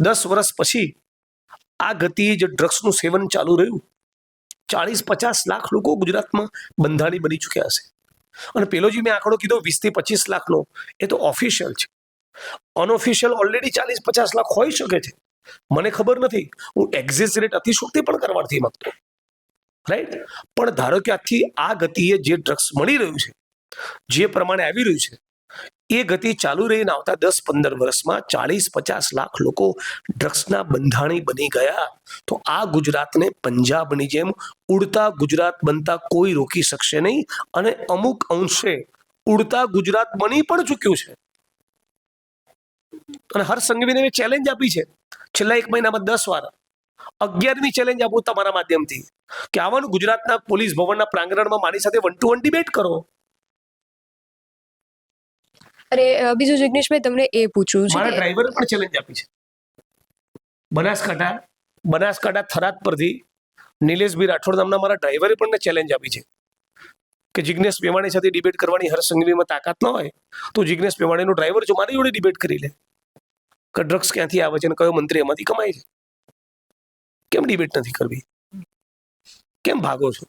દસ વર્ષ પછી આ ગતિએ જે ડ્રગ્સનું સેવન ચાલુ રહ્યું. ચાળીસ પચાસ લાખ લોકો ગુજરાતમાં બંધાણી બની ચૂક્યા હશે. અને પેલો જે મેં આંકડો કીધો વીસથી પચીસ લાખનો, એ તો ઓફિશિયલ છે. અનઓફિશિયલ ઓલરેડી ચાલીસ પચાસ લાખ હોઈ શકે છે. મને ખબર નથી, હું એક્ઝેસરેટ અતિશોક્તિ પણ કરવા નથી માંગતો. રાઈટ પણ ધારો કે આથી આ ગતિએ જે ડ્રગ્સ મળી રહ્યું છે, જે પ્રમાણે આવી રહ્યું છે એ ગતિ ચાલુ રહીને આવતા દસ પંદર વર્ષમાં ચાલીસ પચાસ લાખ લોકો ડ્રગ્સના બંધાણી બની ગયા. તો આ ગુજરાતને પંજાબની જેમ ઉડતા ગુજરાત બનતા કોઈ રોકી શકશે નહીં અને અમુક અંશે ઉડતા ગુજરાત બની પણ ચૂક્યું છે. અને હર સંઘવીને મેં ચેલેન્જ આપી છે. છેલ્લા એક મહિનામાં દસ વાર અગિયારમી ચેલેન્જ આપું તમારા માધ્યમથી. કે આવવાનું ગુજરાતના પોલીસ ભવનના પ્રાંગણમાં મારી સાથે વન ટુ વન ડિબેટ કરો. અને બીજું જિગ્નેશભાઈ તમને એ પૂછવું છે મારા ડ્રાઈવરે પણ ચેલેન્જ આપી છે. બનાસકાંઠા બનાસકાંઠા થરાદ પરથી નિલેશભાઈ રાઠોડ નામના મારા ડ્રાઈવરે પણ ચેલેન્જ આપી છે. કે જિગ્નેશ મેવાણી સાથે ડિબેટ કરવાની હર્ષ સંઘવીમાં તાકાત ન હોય તો જિગ્નેશ મેવાણીનો ડ્રાઈવર જો મારી જોડે ડિબેટ કરી લે. કે ડ્રગ્સ ક્યાંથી આવે છે અને કયો મંત્રી એમાંથી કમાય છે? કેમ ડિબેટ નથી કરવી? કેમ ભાગો છો?